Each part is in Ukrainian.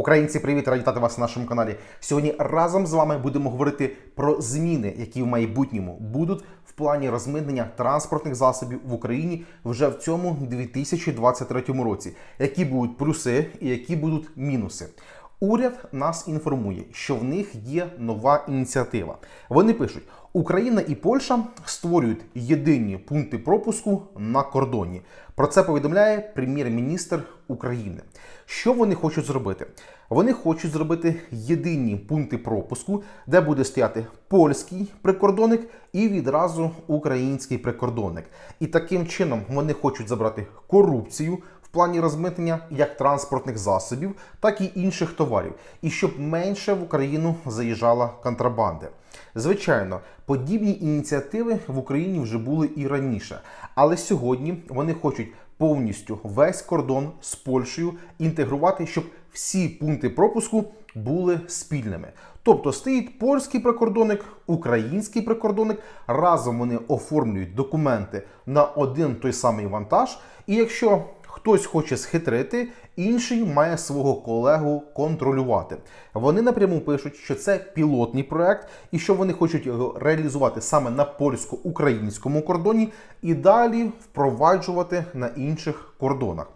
Українці, привіт, раді вітати вас на нашому каналі. Сьогодні разом з вами будемо говорити про зміни, які в майбутньому будуть в плані розмитнення транспортних засобів в Україні вже в цьому 2023 році. Які будуть плюси і які будуть мінуси. Уряд нас інформує, що в них є нова ініціатива. Вони пишуть: Україна і Польща створюють єдині пункти пропуску на кордоні. Про це повідомляє прем'єр-міністр України. Що вони хочуть зробити? Вони хочуть зробити єдині пункти пропуску, де буде стояти польський прикордонник і відразу український прикордонник. І таким чином вони хочуть забрати корупцію плані розмитнення як транспортних засобів, так і інших товарів, і щоб менше в Україну заїжджала контрабанди. Звичайно, подібні ініціативи в Україні вже були і раніше, але сьогодні вони хочуть повністю весь кордон з Польщею інтегрувати, щоб всі пункти пропуску були спільними. Тобто стоїть польський прикордонник, український прикордонник, разом вони оформлюють документи на один той самий вантаж. І якщо хтось хоче схитрити, інший має свого колегу контролювати. Вони напряму пишуть, що це пілотний проект і що вони хочуть його реалізувати саме на польсько-українському кордоні і далі впроваджувати на інших кордонах.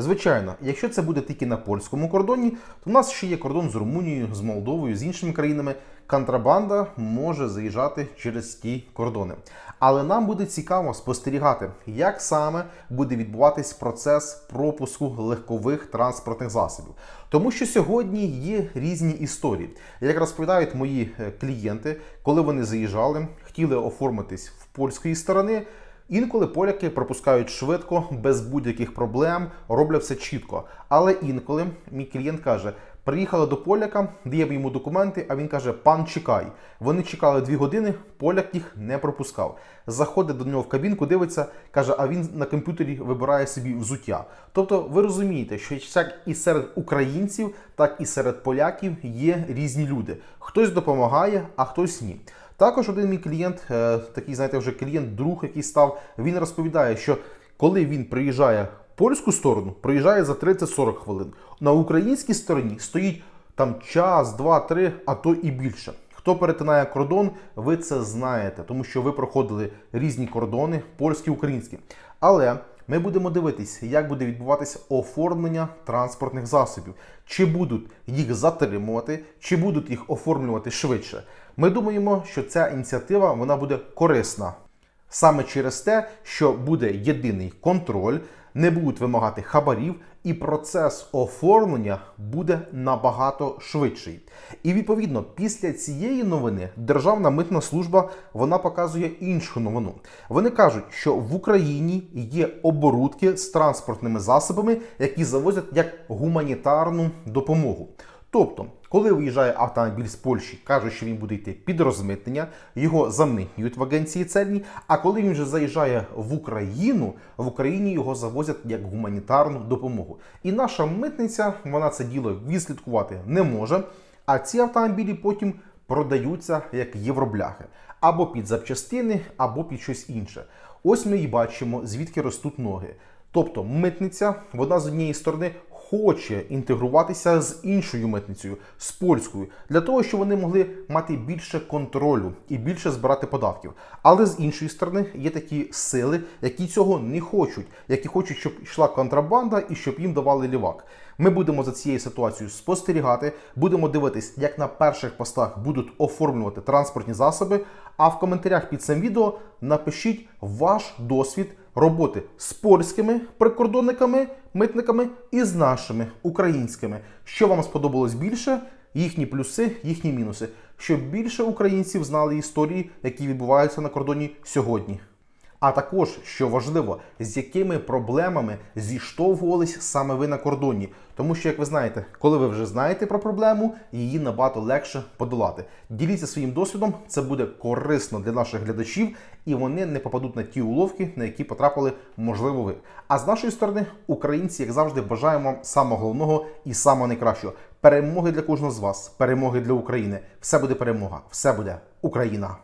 Звичайно, якщо це буде тільки на польському кордоні, то в нас ще є кордон з Румунією, з Молдовою, з іншими країнами. Контрабанда може заїжджати через ті кордони. Але нам буде цікаво спостерігати, як саме буде відбуватись процес пропуску легкових транспортних засобів. Тому що сьогодні є різні історії. Як розповідають мої е, клієнти, коли вони заїжджали, хотіли оформитись в польської сторони. Інколи поляки пропускають швидко, без будь-яких проблем, роблять все чітко. Але інколи мій клієнт каже: приїхали до поляка, даємо йому документи, а він каже: Пан, чекай. Вони чекали дві години, поляк їх не пропускав. Заходить до нього в кабінку, дивиться, каже, а він на комп'ютері вибирає собі взуття. Тобто, ви розумієте, що як і серед українців, так і серед поляків є різні люди. Хтось допомагає, а хтось ні. Також один мій клієнт, е, такий, знаєте, вже клієнт, друг, який став, він розповідає, що коли він приїжджає в польську сторону, приїжджає за 30-40 хвилин. На українській стороні стоїть там час, два, три, а то і більше. Хто перетинає кордон, ви це знаєте, тому що ви проходили різні кордони, польські, українські. Але ми будемо дивитися, як буде відбуватися оформлення транспортних засобів, чи будуть їх затримувати, чи будуть їх оформлювати швидше. Ми думаємо, що ця ініціатива вона буде корисна саме через те, що буде єдиний контроль, не будуть вимагати хабарів, і процес оформлення буде набагато швидший. І відповідно, після цієї новини Державна митна служба вона показує іншу новину. Вони кажуть, що в Україні є оборудки з транспортними засобами, які завозять як гуманітарну допомогу. Тобто, коли виїжджає автомобіль з Польщі, кажуть, що він буде йти під розмитнення, його замитнюють в агенції цельні. А коли він вже заїжджає в Україну, в Україні його завозять як гуманітарну допомогу. І наша митниця вона це діло відслідкувати не може. А ці автомобілі потім продаються як євробляхи або під запчастини, або під щось інше. Ось ми і бачимо, звідки ростуть ноги. Тобто митниця, вона з однієї сторони хоче інтегруватися з іншою митницею, з польською, для того, щоб вони могли мати більше контролю і більше збирати податків. Але з іншої сторони є такі сили, які цього не хочуть, які хочуть, щоб йшла контрабанда і щоб їм давали лівак. Ми будемо за цією ситуацією спостерігати, будемо дивитись, як на перших постах будуть оформлювати транспортні засоби. А в коментарях під цим відео напишіть ваш досвід роботи з польськими прикордонниками, митниками і з нашими українськими. Що вам сподобалось більше? Їхні плюси, їхні мінуси, щоб більше українців знали історії, які відбуваються на кордоні сьогодні. А також, що важливо, з якими проблемами зіштовхувались саме ви на кордоні. Тому що, як ви знаєте, коли ви вже знаєте про проблему, її набагато легше подолати. Діліться своїм досвідом, це буде корисно для наших глядачів, і вони не попадуть на ті уловки, на які потрапили, можливо, ви. А з нашої сторони, українці, як завжди, бажаємо вам самого головного і самого найкращого. Перемоги для кожного з вас, перемоги для України. Все буде перемога, все буде Україна.